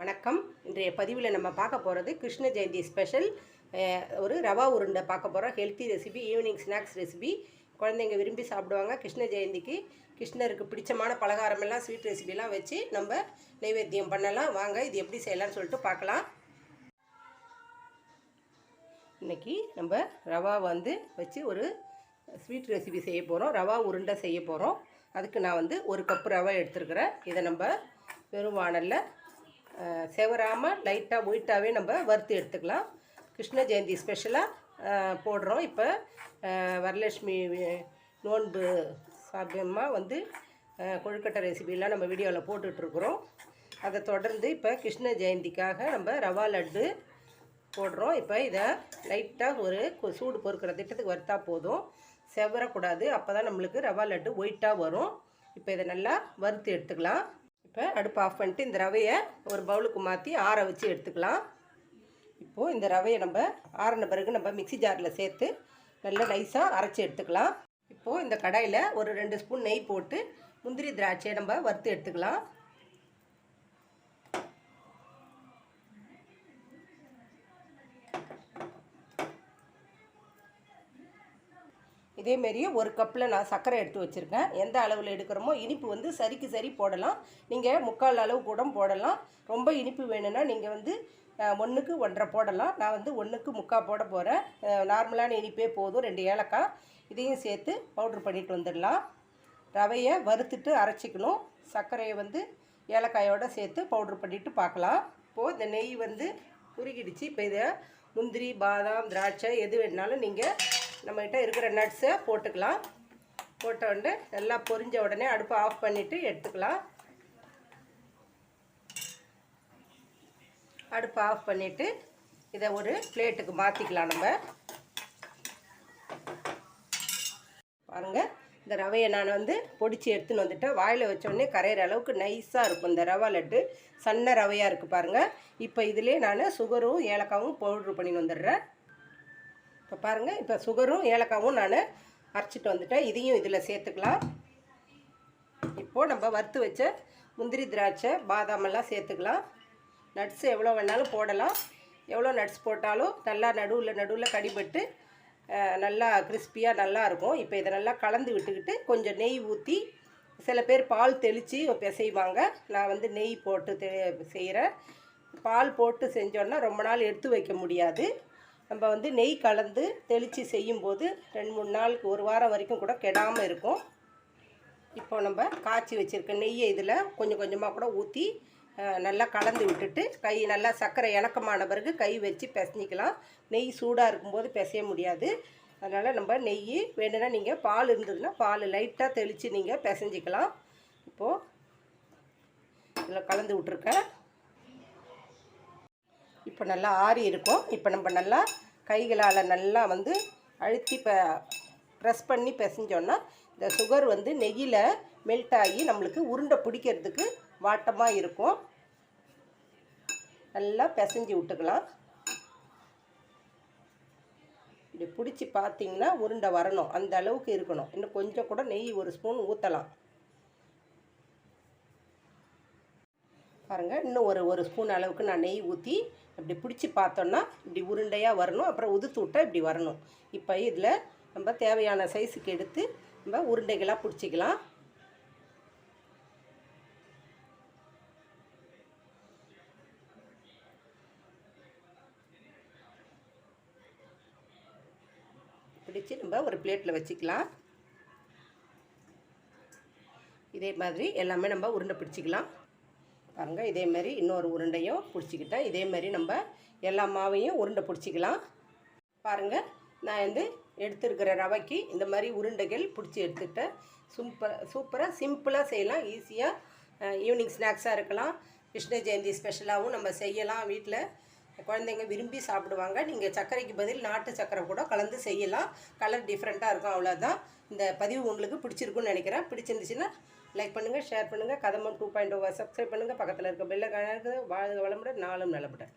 வணக்கம். இன்றைய பதிவில் நம்ம பார்க்க போகிறது கிருஷ்ண ஜெயந்தி ஸ்பெஷல் ஒரு ரவா உருண்டை பார்க்க போகிறோம் healthy recipe evening snacks recipe குழந்தைங்க விரும்பி சாப்பிடுவாங்க கிருஷ்ண ஜெயந்திக்கு. கிருஷ்ணருக்கு பிடிச்சமான பலகாரமெல்லாம் ஸ்வீட் ரெசிபிலாம் வச்சு நம்ம நைவேத்தியம் பண்ணலாம். வாங்க இது எப்படி செய்யலாம்னு சொல்லிட்டு பார்க்கலாம். இன்னைக்கு நம்ம ரவா வந்து வச்சு ஒரு ஸ்வீட் ரெசிபி செய்ய போகிறோம் ரவா உருண்டை செய்ய போகிறோம் அதுக்கு நான் வந்து ஒரு கப் ரவை எடுத்துருக்கிறேன். இதை நம்ம வெறும் வானலில் செவராமல் லைட்டாக ஒயிட்டாகவே நம்ம வறுத்து எடுத்துக்கலாம். கிருஷ்ண ஜெயந்தி ஸ்பெஷலாக போடுறோம். இப்போ வரலட்சுமி நோன்பு சாப்பியமாக வந்து கொழுக்கட்டை ரெசிபிலாம் நம்ம வீடியோவில் போட்டுட்ருக்குறோம் அதை தொடர்ந்து இப்போ கிருஷ்ண ஜெயந்திக்காக நம்ம ரவா லட்டு போடுறோம். இப்போ இதை லைட்டாக ஒரு சூடு பொறுக்கிற திட்டத்துக்கு வறுத்தா போதும். செவரக்கூடாது. அப்போ தான் நம்மளுக்கு ரவா லட்டு ஒயிட்டாக வரும். இப்போ இதை நல்லா வறுத்து எடுத்துக்கலாம். இப்போ அடுப்பு ஆஃப் பண்ணிட்டு இந்த ரவையை ஒரு பவுலுக்கு மாற்றி ஆற வச்சு எடுத்துக்கலாம். இப்போது இந்த ரவையை நம்ம ஆறின பிறகு நம்ம மிக்ஸி ஜாரில் சேர்த்து நல்லா நைஸாக அரைச்சி எடுத்துக்கலாம். இப்போது இந்த கடாயில் ஒரு ரெண்டு ஸ்பூன் நெய் போட்டு முந்திரி திராட்சையை நம்ம வறுத்து எடுத்துக்கலாம். இதேமாரியே ஒரு கப்பில் நான் சர்க்கரை எடுத்து வச்சுருக்கேன். எந்த அளவில் எடுக்கிறோமோ இனிப்பு வந்து சரிக்கு சரி போடலாம். நீங்கள் முக்கால் அளவு கூட போடலாம். ரொம்ப இனிப்பு வேணும்னா நீங்கள் வந்து ஒன்றுக்கு ஒன்றரை போடலாம். நான் வந்து ஒன்றுக்கு முக்கால் போட போகிறேன் நார்மலான இனிப்பே போதும். ரெண்டு ஏலக்காய். இதையும் சேர்த்து பவுட்ரு பண்ணிட்டு வந்துடலாம். ரவையை வறுத்துட்டு அரைச்சிக்கணும். சர்க்கரையை வந்து ஏலக்காயோடு சேர்த்து பவுட்ரு பண்ணிவிட்டு பார்க்கலாம். இப்போது இந்த நெய் வந்து உருகிடுச்சு. இப்போ இதை முந்திரி பாதாம் திராட்சை எது வேணாலும் நீங்கள் நம்மகிட்ட இருக்கிற நட்ஸை போட்டுக்கலாம். போட்ட உடனே நல்லா பொரிஞ்ச உடனே அடுப்பை ஆஃப் பண்ணிவிட்டு எடுத்துக்கலாம். அடுப்பை ஆஃப் பண்ணிவிட்டு இதை ஒரு பிளேட்டுக்கு மாற்றிக்கலாம் நம்ம. பாருங்கள் இந்த ரவையை நான் வந்து பொடிச்சு எடுத்துன்னு வந்துட்டேன். வாயில் வச்சோடனே கரையிற அளவுக்கு நைஸாக இருக்கும் இந்த ரவா லட்டு. சன்ன ரவையாக இருக்குது பாருங்கள் இப்போ இதிலே நான் சுகரும் ஏலக்காவும் பவுட்ரு பண்ணின்னு வந்துடுறேன். இப்போ பாருங்கள் இப்போ சுகரும் ஏலக்காவும் நான் அரைச்சிட்டு வந்துட்டேன். இதையும் இதில் சேர்த்துக்கலாம். இப்போது நம்ம வறுத்து வச்ச முந்திரி திராட்சை பாதாமெல்லாம் சேர்த்துக்கலாம். நட்ஸ் எவ்வளோ வேணாலும் போடலாம். எவ்வளோ நட்ஸ் போட்டாலும் நல்லா நடுவில் நடுவில் கடிபட்டு நல்லா கிறிஸ்பியாக நல்லாயிருக்கும் இப்போ இதை நல்லா கலந்து விட்டுக்கிட்டு கொஞ்சம் நெய் ஊற்றி சில பேர் பால் தெளித்து பிசைவாங்க. நான் வந்து நெய் போட்டு தெ செய்கிறேன் பால் போட்டு செஞ்சோன்னா ரொம்ப நாள் எடுத்து வைக்க முடியாது. நம்ம வந்து நெய் கலந்து தெளித்து செய்யும்போது ரெண்டு மூணு நாளுக்கு ஒரு வாரம் வரைக்கும் கூட கெடாமல் இருக்கும். இப்போ நம்ம காய்ச்சி வச்சுருக்க நெய்யை இதில் கொஞ்சம் கொஞ்சமாக கூட ஊற்றி நல்லா கலந்து விட்டுட்டு கை நல்லா சர்க்கரை இணக்கமான பிறகு கை வச்சு பிசைஞ்சிக்கலாம். நெய் சூடாக இருக்கும்போது பிசைய முடியாது. அதனால் நம்ம நெய் வேணும்னா நீங்கள் பால் இருந்ததுன்னா பால் லைட்டாக தெளித்து நீங்கள் பிசைஞ்சிக்கலாம். இப்போது இதில் கலந்து விட்ருக்கேன் இப்போ நல்லா ஆறி இருக்கும். இப்போ நம்ம நல்லா கைகளால் நல்லா வந்து அழுத்தி ப ப்ரெஸ் பண்ணி பிசைஞ்சோன்னா இந்த சுகர் வந்து நெய்யில் மெல்ட் ஆகி நம்மளுக்கு உருண்டை பிடிக்கிறதுக்கு வாட்டமாக இருக்கும். நல்லா பிசைஞ்சு விட்டுக்கலாம். இப்படி பிடிச்சி பார்த்தீங்கன்னா உருண்டை வரணும். அந்த அளவுக்கு இருக்கணும். இன்னும் கொஞ்சம் கூட நெய் ஒரு ஸ்பூன் ஊற்றலாம் பாருங்கள் இன்னும் ஒரு ஒரு ஸ்பூன் அளவுக்கு நான் நெய் ஊற்றி இப்படி பிடிச்சி பார்த்தோன்னா இப்படி உருண்டையாக வரணும். அப்புறம் உதுத்து விட்டால் இப்படி வரணும். இப்போ இதில் நம்ம தேவையான சைஸுக்கு எடுத்து நம்ம உருண்டைகளாக பிடிச்சிக்கலாம். பிடிச்சி நம்ம ஒரு பிளேட்டில் வச்சுக்கலாம். இதே மாதிரி எல்லாமே நம்ம உருண்டை பிடிச்சிக்கலாம். பாருங்கள் இதே மாதிரி இன்னொரு உருண்டையும் பிடிச்சிக்கிட்டேன் இதே மாதிரி நம்ம எல்லா மாவையும் உருண்டை பிடிச்சிக்கலாம். பாருங்கள் நான் வந்து எடுத்துருக்கிற ரவைக்கு இந்த மாதிரி உருண்டைகள் பிடிச்சி எடுத்துக்கிட்டேன் சூப்பர் சூப்பராக சிம்பிளாக செய்யலாம் ஈஸியாக ஈவினிங் ஸ்நாக்ஸாக இருக்கலாம். கிருஷ்ண ஜெயந்தி ஸ்பெஷலாகவும் நம்ம செய்யலாம் வீட்டில் குழந்தைங்க விரும்பி சாப்பிடுவாங்க. நீங்கள் சர்க்கரைக்கு பதில் நாட்டு சர்க்கரை கூட கலந்து செய்யலாம். கலர் டிஃப்ரெண்ட்டாக இருக்கும் அவ்வளோதான் இந்த பதிவு உங்களுக்கு பிடிச்சிருக்குன்னு நினைக்கிறேன். பிடிச்சிருந்துச்சுன்னா லைக் பண்ணுங்கள் ஷேர் பண்ணுங்கள் கதமம் டூ பாயிண்ட் oh ஓவர் சப்ஸ்கிரைப் பண்ணுங்கள் பக்கத்தில் இருக்க பெல்லை கணக்கு வாழ்க வளமுடன் நாளும் நலமுடன்.